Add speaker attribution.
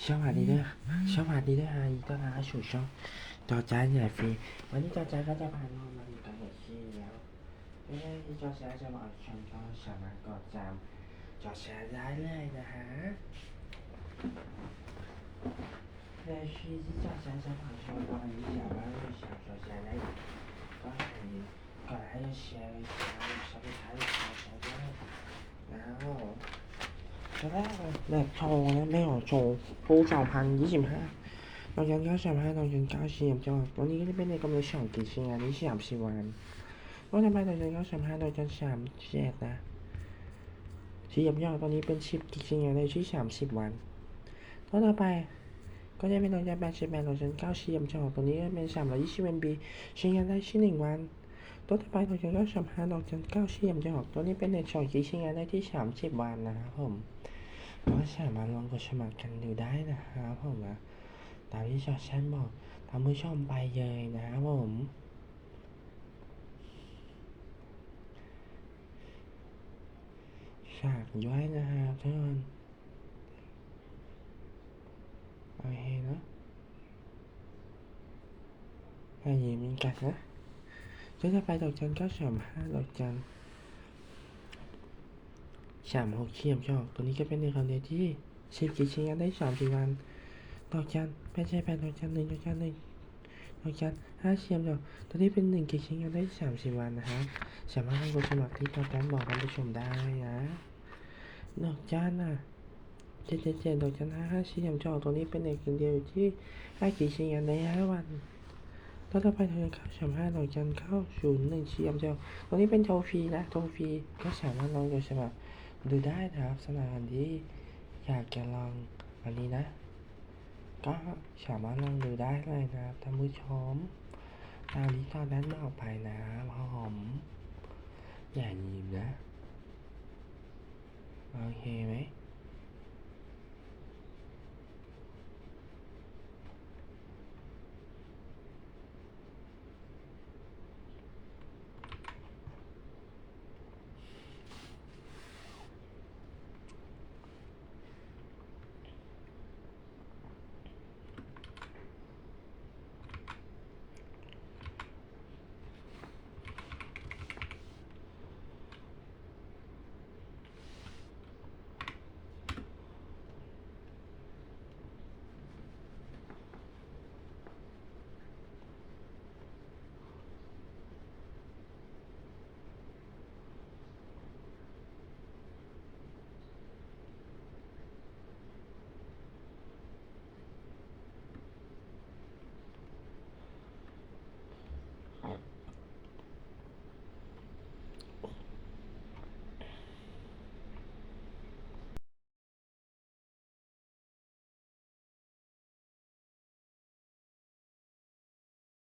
Speaker 1: สวัสดีด้วยสวัสดีด้วยฮะต้อนรับสู่ช่องจอจ้าใหญ่ฟรีวันนี้จอจ้าก็จะพาน้องมาดูตัวเหตุที่แล้วเอ้ยจอจ้าจะมาออกช่องสามารถกดจำจอจ้าได้เลยนะฮะในชีวิตจอจ้าจะมาช่องก็อันนี้ะมาดูช่องจอจ้าได้ก็อันนี้ก่อนให้แชร์ไปแชร์ไปแชร์ไปแชร์ไปแล้ว ครั้แรกเลแบบโชว์นะไม่หอโชว์ปูสองพันยี่สิบห้าตอนจันเก้าสิบห้าตอนจันเก้าสิบจังหวัดตันนี้ก็จะเป็นในกำลังสองกี่ชิงานนี้สามสิบวันก็จะไปตอนจันเก้าสิบห้าตอนจันสามเจ็ดนะชียบยอดตอนนี้เป็นชิปกี่ชิงานในชี่สามสิบวันตัวต่อไปก็จะเป็นตอนจันแปดสิบแปดตอนจันเก้าสิบจังหวัดตอนนี้ก็เป็นสามร้อยยี่สิบเอ็มบีชิงานได้ชิ้นหนึ่งวันตัวต่อไปเราจะเก้าสัมภาษณ์ดอกจันเก้าเชียมจะออกตัวนี้เป็นในสองชี้ชิงานได้ที่สามสิบวันนะครับผม ก็สามารถลองกดสมัครกันดูได้นะครับผมนะตามที่ชอชันบอกตามผู้ชมไปเลยนะครับผมฝากด้วยนะครับทุกคนโอเคเนอะไปยิ้มกันนะก็จะไปดอกจันเก้าสามห้าดอกจัน สามหกเฉียมชอบตัวนี้ก็เป็นในคำเดียวที่สิบกี่ชิ้นกันได้สามสี่วันดอกจันไม่ใช่แปดดอกจันหนึ่งดอกจันหนึ่งดอกจันห้าเฉียมชอบตัวนี้เป็นหนึ่งกี่ชิ้นกันได้สามสี่วันนะครับสามารถลงกดสมัครที่ตัวแทนบอกท่านผู้ชมได้นะดอกจันอะเจ็ดเจ็ดเจ็ดดอกจันห้าห้าเฉียมชอบตัวนี้เป็นในคำเดียวที่ห้ากี่ชิ้นกันได้ห้าวันตัวต่อไปเธอเข้าสามห้าดอกจันเข้าศูนย์หนึ่งเฉียมชอบตัวนี้เป็นโทฟรีนะโทฟรีก็สามารถลองกดสมัคร ดูได้นะครับสถานที่อยากจะลองอันนี้นะ ก็สามารถลองดูได้เลยนะครับท่านผู้ชมตามที่ตอนนั้นบอกไปนะครับผมอย่ายิ้มนะ โอเคไหม